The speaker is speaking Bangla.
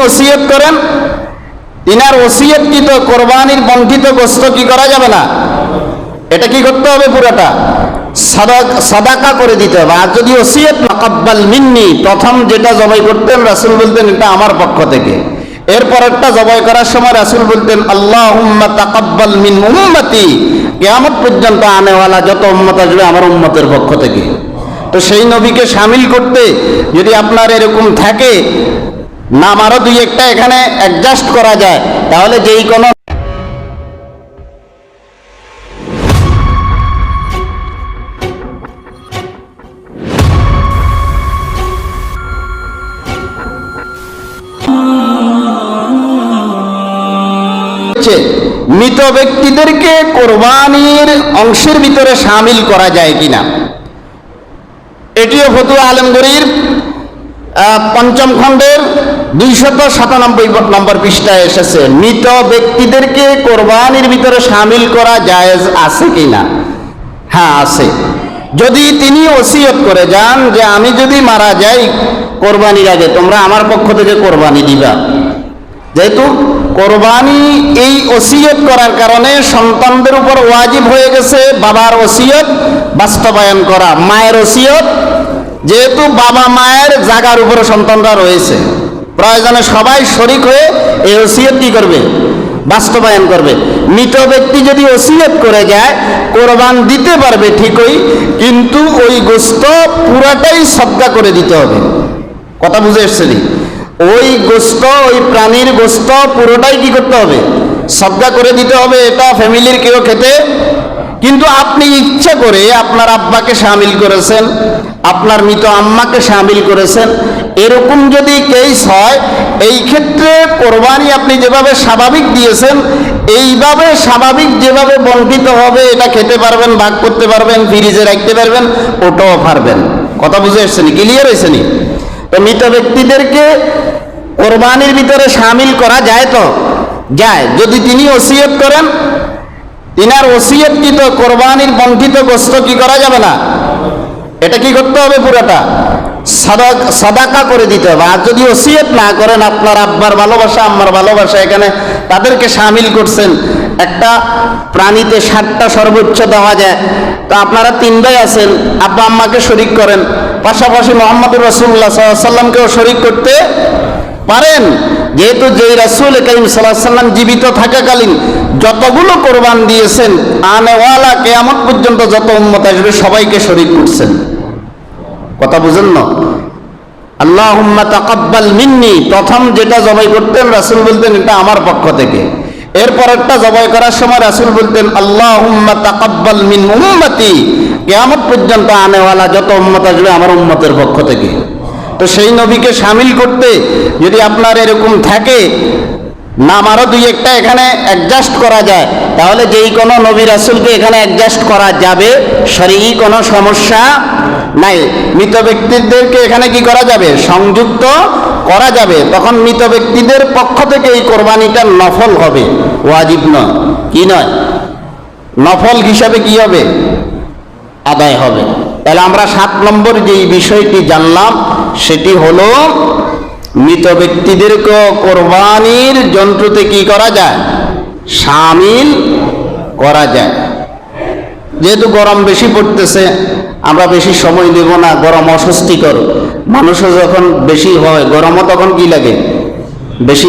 ওসিয়ত করেন তিনার ওসিয়তকৃত কোরবানির বন্ধিত গোস্ত কি করা যাবে না? এটা কি করতে হবে পুরোটা? সাদাক- করে দিতে হবে। আর যদি ওসিয়ত মাকাব্বাল মিন্নি, প্রথম যেটা জবাই করতেন রাসুল বলতেন, এটা আমার পক্ষ থেকে। এরপর একটা জবাই করার সময় রাসূল বলতেন, আল্লাহুম্মা তাকাব্বাল মিন উম্মতি। কিয়ামত পর্যন্ত আনেওয়ালা যত উম্মত আসবে আমার উম্মতের পক্ষ থেকে। তো সেই নবীকে সামিল করতে যদি আপনার এরকম থাকে নাম আরও দুই একটা এখানে অ্যাডজাস্ট করা যায়। তাহলে যেই কোনো মৃত ব্যক্তিদেরকে কোরবানির অংশের ভিতরে সামিল করা যায় কিনা? এটিও ফতুয়া আলমগীর পঞ্চম খণ্ডের দুইশত সাতানব্বই নম্বর পৃষ্ঠায় এসেছে, মৃত ব্যক্তিদেরকে কোরবানির ভিতরে সামিল করা জায়েজ আছে কিনা? হ্যাঁ আছে। যদি তিনি ওসিয়ত করে যান যে আমি যদি মারা যাই কোরবানির আগে, তোমরা আমার পক্ষ থেকে কোরবানি দিবা। যেহেতু কোরবানি এই ওসিয়ত করার কারণে সন্তানদের উপর ওয়াজিব হয়ে গেছে, বাবার ওসিয়ত বাস্তবায়ন করা, মায়ের ওসিয়ত যেহেতু বাবা মায়ের জাগার উপরে সন্তানরা রয়েছে, প্রয়োজনে সবাই শরিক হয়ে এই ওসিয়ত কি করবে? বাস্তবায়ন করবে। মৃত ব্যক্তি যদি ওসিয়ত করে যায় কোরবান দিতে পারবে ঠিকই, কিন্তু ওই গোস্ত পুরাটাই সদ্গা করে দিতে হবে। কথা বুঝে এসছে? ওই গোস্ত, ওই প্রাণীর গোস্ত পুরোটাই কি করতে হবে? সদ্গা করে দিতে হবে এটা ফ্যামিলির কেউ খেতে। কিন্তু আপনি ইচ্ছা করে আপনার আব্বাকে সামিল করেছেন, আপনার মৃত আম্মাকে সামিল করেছেন, এরকম যদি কেস হয়, এই ক্ষেত্রে কোরবানি আপনি যেভাবে স্বাভাবিক দিয়েছেন, এইভাবে স্বাভাবিক যেভাবে বন্টিত হবে, এটা খেতে পারবেন, ভাগ করতে পারবেন ফ্রিজে রাখতে পারবেন, ওটাও পারবেন। কথা বুঝে এসছেনি? ক্লিয়ার হয়েছেনি তো মৃত ব্যক্তিদেরকে কোরবানির ভিতরে সামিল করা যায় তো? যায়। যদি তিনি ওসিয়ত করেন, তিনার ওসিয়তকৃত কোরবানির বন্ধিত গোস্ত কি করা যাবে না? এটা কি করতে হবে পুরোটা? সাদাক- করে দিতে হবে। আর যদি ওসিয়ত না করেন, আপনার আব্বার ভালোবাসা, আম্মার ভালোবাসা এখানে তাদেরকে সামিল করছেন। একটা প্রাণীতে ষাটটা সর্বোচ্চ দেওয়া যায়। তো আপনারা তিন ভাই আছেন, আব্বা আম্মাকে শরিক করেন। পাশাপাশি মোহাম্মদ রসুল্লাহ সাল্লামকেও শরিক করতে পারেন। যেহেতু যেই রাসুল করিম সাল্লাহ সাল্লাম জীবিত থাকাকালীন যতগুলো কোরবান দিয়েছেন আনেওয়ালা কেয়ামত পর্যন্ত যত উম্মত আসবে, সবাইকে শরিক করছেন। কথা বুঝেন না? আল্লাহ তাকাব্বাল মিন্নি। প্রথম যেটা জবাই করতেন রাসুল বলতেন, এটা আমার পক্ষ থেকে। এরপর একটা জবাই করার সময় রাসুল বলতেন আল্লাহ তাকাব্বাল মিন উম্মতি। কেয়ামত পর্যন্ত আনেওয়ালা যত উম্মত আসবে আমার উম্মতের পক্ষ থেকে। তো সেই নবীকে সামিল করতে যদি আপনার এরকম থাকে নাম আরও দুই একটা এখানে অ্যাডজাস্ট করা যায়। তাহলে যেই কোনো নবী রাসুলকে এখানে অ্যাডজাস্ট করা যাবে শরীর কোনো সমস্যা নাই। মৃত ব্যক্তিদেরকে এখানে কি করা যাবে? সংযুক্ত করা যাবে। তখন মৃত ব্যক্তিদের পক্ষ থেকে এই কোরবানিটা নফল হবে। ওয়াজিব নয়। কি নয়? নফল হিসাবে কি হবে? আদায় হবে। তাহলে আমরা সাত নম্বর যেই বিষয়টি জানলাম, সেটি হলো মৃত ব্যক্তিদেরকে কোরবানির যন্ত্রতে কি করা যায়? সামিল করা যায়। যেহেতু গরম বেশি পড়তেছে, আমরা বেশি সময় দেব না, গরম অস্বস্তিকর। মানুষও যখন বেশি হয়, গরমও তখন কি লাগে? বেশি